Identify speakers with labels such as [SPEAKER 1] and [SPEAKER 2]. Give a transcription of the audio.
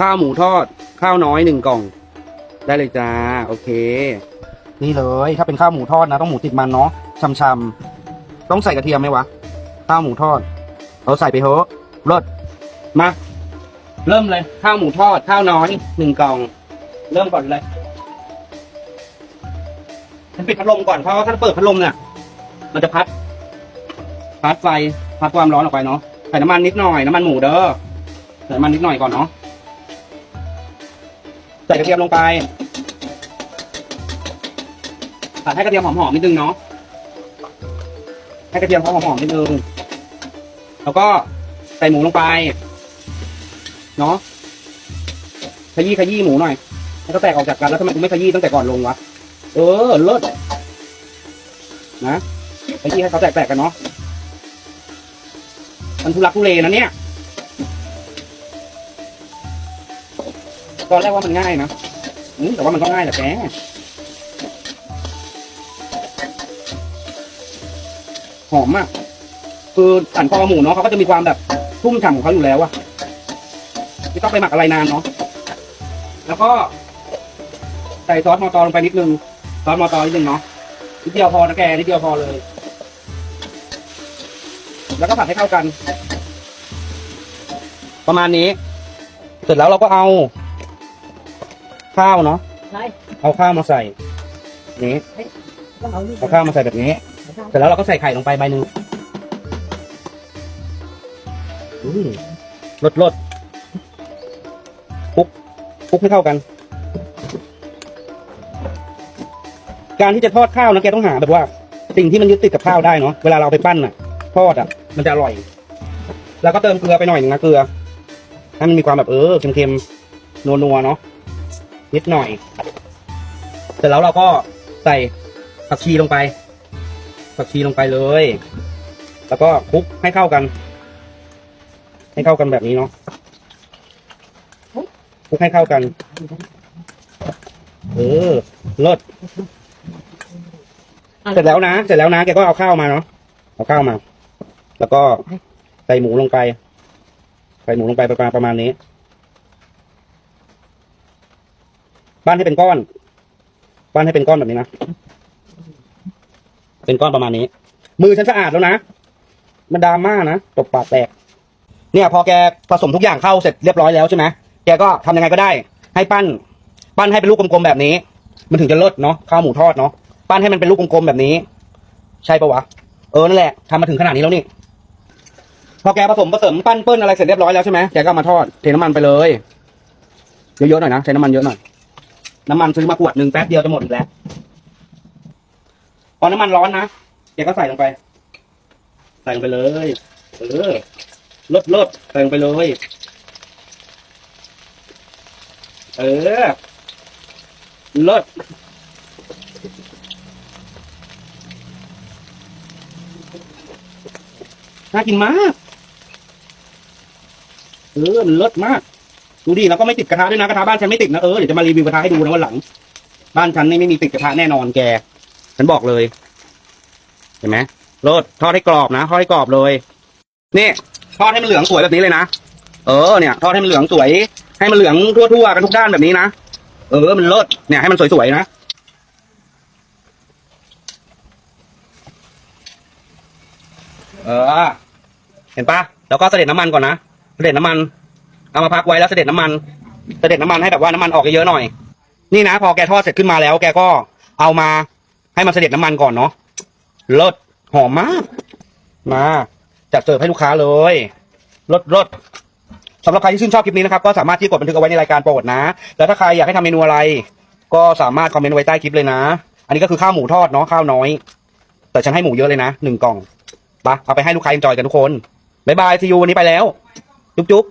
[SPEAKER 1] ข้าวหมูทอด ข้าวน้อยหนึ่งกล่อง ได้เลยจ้า โอเค นี่เลย ถ้าเป็นข้าวหมูทอดนะ ต้องหมูติดมันเนาะช่ำๆต้องใส่กระเทียมไหมวะ ข้าวหมูทอด เอาใส่ไปเถอะรสมา เริ่มเลย ข้าวหมูทอด ข้าวน้อยหนึ่งกล่อง เริ่มก่อนเลยฉันปิดพัดลมก่อนเพราะว่าถ้าเปิดพัดลมเนี่ยมันจะพัด พัดไฟพัดความร้อนออกไปเนาะใส่น้ำมันนิดหน่อยน้ำมันหมูเด้อใส่น้ำมันนิดหน่อยก่อนเนาะใส่กระเทียมลงไปผัดให้กระเทียมหอมๆนิดนึงเนาะให้กระเทียมเขาหอมๆนิดนึงแล้วก็ใส่หมูลงไป เนาะขยี้ขยี้หมูหน่อยให้เขาแตกออกจากกันแล้วทำไมกูไม่ขยี้ตั้งแต่ก่อนลงวะเออเลิศนะขยี้ให้เขาแตกๆกันเนาะมันทุลักทุเลนะเนี่ย ตอนแรกว่ามันง่ายนะอืแต่ว่ามันก็ง่ายแหละแกหอมมาก คือสันคอหมูเนาะเขาก็จะมีความแบบชุ่มฉ่ำของเขาอยู่แล้วอะไม่ต้องไปหมักอะไรนานเนาะ แล้วก็ ใส่ซอสมอตอลงไปนิดนึง ซอสมอตอนิดนึงเนาะ นิดเดียวพอนะแก นิดเดียวพอเลย แล้วก็ผัดให้เข้ากัน ประมาณนี้ เสร็จแล้วเราก็เอา ข้าวเนาะ
[SPEAKER 2] ใช่
[SPEAKER 1] เอาข้าวมาใส่นี้
[SPEAKER 2] ต้องเอานี่
[SPEAKER 1] เอาข้าวมาใส่แบบนี้ เสร็จแล้วเราก็ใส่ไข่ลงไปใบหนึ่งอืมลดลดคลุกคลุกให้เข้ากัน การที่จะทอดข้าวนะแกต้องหาแบบว่า สิ่งที่มันยึดติดกับข้าวได้เนาะเวลาเราเอาไปปั้นอะทอดอะมันจะอร่อย แล้วก็เติมเกลือไปหน่อยหนึงนะเกลือให้มันมีความแบบเออเค็มๆนัวๆเนาะ นิดหน่อย เสร็จแล้วเราก็ใส่ผักชีลงไป ผักชีลงไปเลย แล้วก็คลุกให้เข้ากัน ให้เข้ากันแบบนี้เนาะคลุกให้เข้ากันเออเลิศเสร็จแล้วนะ เสร็จแล้วนะแกก็เอาข้าวมาเนาะเอาข้าวมา แล้วก็ใส่หมูลงไป ใส่หมูลงไปประมาณประมาณนี้ บ้านให้เป็นก้อนบ้านให้เป็นก้อนแบบนี้นะ เป็นก้อนประมาณนี้ มือฉันสะอาดแล้วนะ มันดราม่านะ ตบปากแตก เนี่ย พอแกผสมทุกอย่างเข้าเสร็จเรียบร้อยแล้วใช่ไหมแกก็ทำยังไงก็ได้ ให้ปั้น ปั้นให้เป็นลูกกลมๆแบบนี้ มันถึงจะเลิศเนาะ ข้าวหมูทอดเนาะ ปั้นให้มันเป็นลูกกลมๆแบบนี้ ใช่ปะวะ เออ นั่นแหละทำมาถึงขนาดนี้แล้วนี่ พอแกผสมผสมปั้นเปิ้ลอะไรเสร็จเรียบร้อยแล้วใช่ไหมแกก็มาทอด เทน้ำมันไปเลย เยอะๆหน่อยนะ ใช้น้ำมันเยอะหน่อย น้ำมันซื้อมาขวดหนึ่งแป๊บเดียวจะหมดอีกแล้วพอน้ำมันร้อนนะแกก็ใส่ลงไป ใส่ลงไปเลย เออลดลดใส่ลงไปเลย เออลดน่ากินมาก เออมันลิศมาก ดูดิแล้วก็ไม่ติดกระทะด้วยนะกระทะบ้านฉันไม่ติดนะเออเดี๋ยวจะมารีวิวกระทะให้ดูนะวันหลัง บ้านฉันนี่ไม่มีติดกระทะแน่นอนแก ฉันบอกเลย เห็นไหมโรดทอดให้กรอบนะทอดให้กรอบเลยนี่ทอดให้มันเหลืองสวยแบบนี้เลยนะเออเนี่ยทอดให้มันเหลืองสวย ให้มันเหลืองทั่วๆกันทุกด้านแบบนี้นะเออมันเลิศเนี่ยให้มันสวยๆนะเออ เห็นปะแล้วก็เสด็จน้ำมันก่อนนะเสด็จน้ำมัน เอามาพักไว้แล้วเสด็จน้ำมันเสด็จน้ำมันให้แบบว่าน้ำมันออกเยอะๆหน่อย นี่นะ พอแกทอดเสร็จขึ้นมาแล้ว แกก็เอามาให้มันเสด็จน้ำมันก่อนเนาะเลิศหอมมาก มาจัดเสิร์ฟให้ลูกค้าเลยเลิศเลิศสำหรับใครที่ชื่นชอบคลิปนี้นะครับ ก็สามารถที่กดบันทึกเอาไว้ในรายการโปรดนะ แล้วถ้าใครอยากให้ทำเมนูอะไร ก็สามารถคอมเมนต์ไว้ใต้คลิปเลยนะ อันนี้ก็คือข้าวหมูทอดเนาะข้าวน้อย แต่ฉันให้หมูเยอะเลยนะหนึ่งกล่องไปะเอาไปให้ลูกค้าเอนจอยกันทุกคนบ๊ายบายซีอูวันนี้ไปแล้ว จุ๊บจุ๊บ